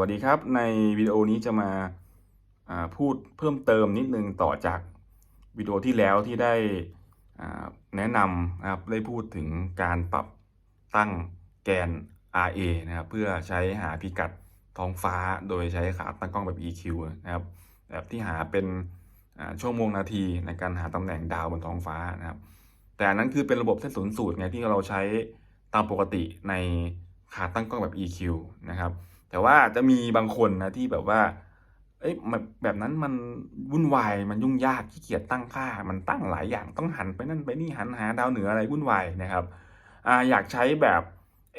วัสดีครับ ในวิดีโอนี้จะมาาพูดเพิ่มเติมนิดนึงต่อจากวิดีโอที่แล้วที่ได้แนะนำนะครับได้พูดถึงการปรับตั้งแกน RA นะครับเพื่อใช้หาพิกัดท้องฟ้าโดยใช้ขาตั้งกล้องแบบ EQ นะครับแบบที่หาเป็นชั่วโมงนาทีในการหาตำแหน่งดาวบนท้องฟ้านะครับ แต่นนั้นคือเป็นระบบเส้นศูนย์สูตรไงที่เราใช้ตามปกติในขาตั้งกล้องแบบ EQ นะครับ แต่ว่าจะมีบางคนนะที่แบบว่า เอ้ยมันแบบนั้นมันวุ่นวายมันยุ่งยากขี้เกียจตั้งค่า มันตั้งหลายอย่างต้องหันไปนั่นไปนี่หันหาดาวเหนืออะไรวุ่นวายนะครับอ่าอยากใช้แบบ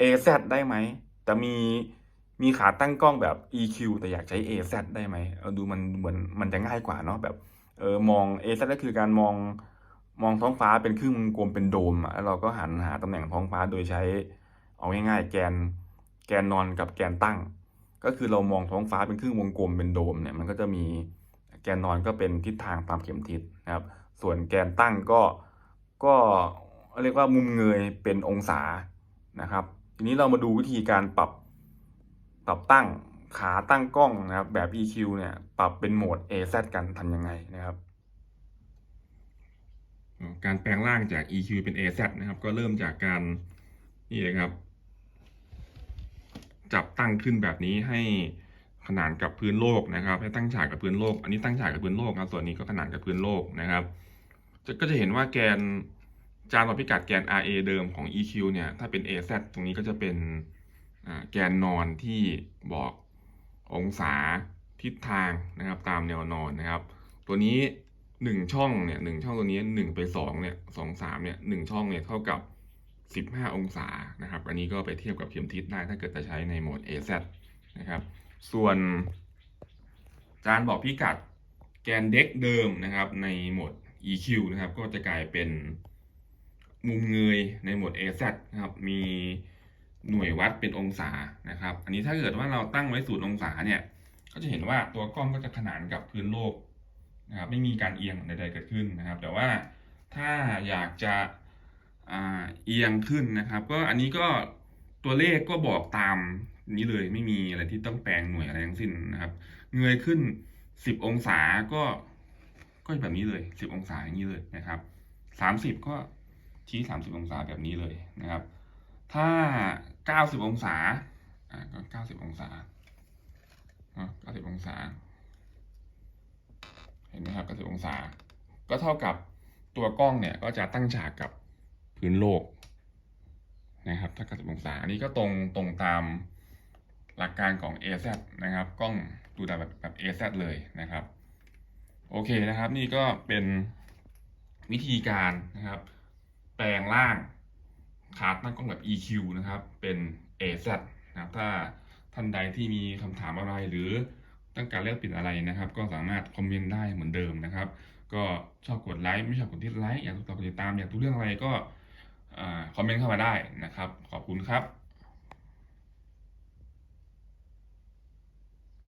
AZ ได้ไหมแต่มีมีขาตั้งกล้องแบบ EQ แต่อยากใช้ AZ ได้ไหมเอาดูมันเหมือนมันจะง่ายกว่าเนาะแบบเออมอง AZ ก็คือการมองมองท้องฟ้าเป็นครึ่งวงกลมเป็นโดมอะแล้วเราก็หันหาตำแหน่งท้องฟ้าโดยใช้เอาง่ายๆ แกนแกนนอนกับแกนตั้ง ก็คือเรามองท้องฟ้าเป็นครึ่งวงกลมเป็นโดมเนี่ยมันก็จะมีแกนนอนก็เป็นทิศทางตามเข็มทิศนะครับ ส่วนแกนตั้งก็ก็เรียกว่ามุมเงยเป็นองศานะครับ ทีนี้เรามาดูวิธีการปรับปรับตั้งขาตั้งกล้องนะครับแบบ EQ เนี่ยปรับเป็นโหมด AZ กันทำยังไงนะครับ การแปลงร่างจาก EQ เป็น AZ นะครับ ก็เริ่มจากการนี่เลยครับ จับตั้งขึ้นแบบนี้ให้ขนานกับพื้นโลกนะครับ ให้ตั้งฉากกับพื้นโลก อันนี้ตั้งฉากกับพื้นโลกนะส่วนนี้ก็ขนานกับพื้นโลกนะครับ ก็จะเห็นว่าแกนจานวัดพิกัดแกน RA เดิมของ EQ เนี่ยถ้าเป็น AZ ตรงนี้ก็จะเป็นแกนนอนที่บอกองศาทิศทางนะครับตามแนวนอนนะครับ ตัวนี้หนึ่งช่องเนี่ยหนึ่งช่องตัวนี้หนึ่งไปสองเนี่ยสองสามเนี่ยหนึ่งช่องเนี่ยเท่ากับ สิบห้าองศานะครับ อันนี้ก็ไปเทียบกับเข็มทิศได้ถ้าเกิดจะใช้ในโหมด AZ นะครับ ส่วนจานบอกพิกัดแกนเด็กเดิมนะครับในโหมด EQ นะครับ ก็จะกลายเป็นมุมเงยในโหมด AZ นะครับ มีหน่วยวัดเป็นองศานะครับ อันนี้ถ้าเกิดว่าเราตั้งไว้ศูนย์องศาเนี่ย ก็จะเห็นว่าตัวกล้องก็จะขนานกับพื้นโลกนะครับ ไม่มีการเอียงใดๆเกิดขึ้นนะครับ แต่ว่าถ้าอยากจะ เอียงขึ้นนะครับ ก็อันนี้ก็ตัวเลขก็บอกตามนี้เลยไม่มีอะไรที่ต้องแปลงหน่วยอะไรทั้งสิ้นนะครับ เงยขึ้น 10 องศาก็ก็แบบนี้เลย 10 องศาอย่างนี้เลยนะครับ 30 ก็ชี้ 30 องศาแบบนี้เลยนะครับ ถ้า 90 องศาอ่าก็90 องศาเนาะ90 องศา เห็นไหมครับ90 องศา ก็เท่ากับตัวกล้องเนี่ยก็จะตั้งฉากกับพื้นโลก นะครับถ้า90องศาอันนี้ก็ตรงตรงตามหลักการของ AZ นะครับ กล้องดูดแบบแบบ AZ เลยนะครับ โอเคนะครับ นี่ก็เป็นวิธีการนะครับ แปลงร่างขาตั้งกล้องแบบ EQ นะครับ เป็น AZ นะครับ ถ้าท่านใดที่มีคำถามอะไรหรือต้องการเลือกปลี่ยนอะไรนะครับ ก็สามารถคอมเมนต์ได้เหมือนเดิมนะครับ ก็ชอบกดไลค์ไม่ชอบกดดิสไลค์อยากติดตามอยากดูเรื่องอะไรก็ คอมเมนต์เข้ามาได้นะครับ ขอบคุณครับ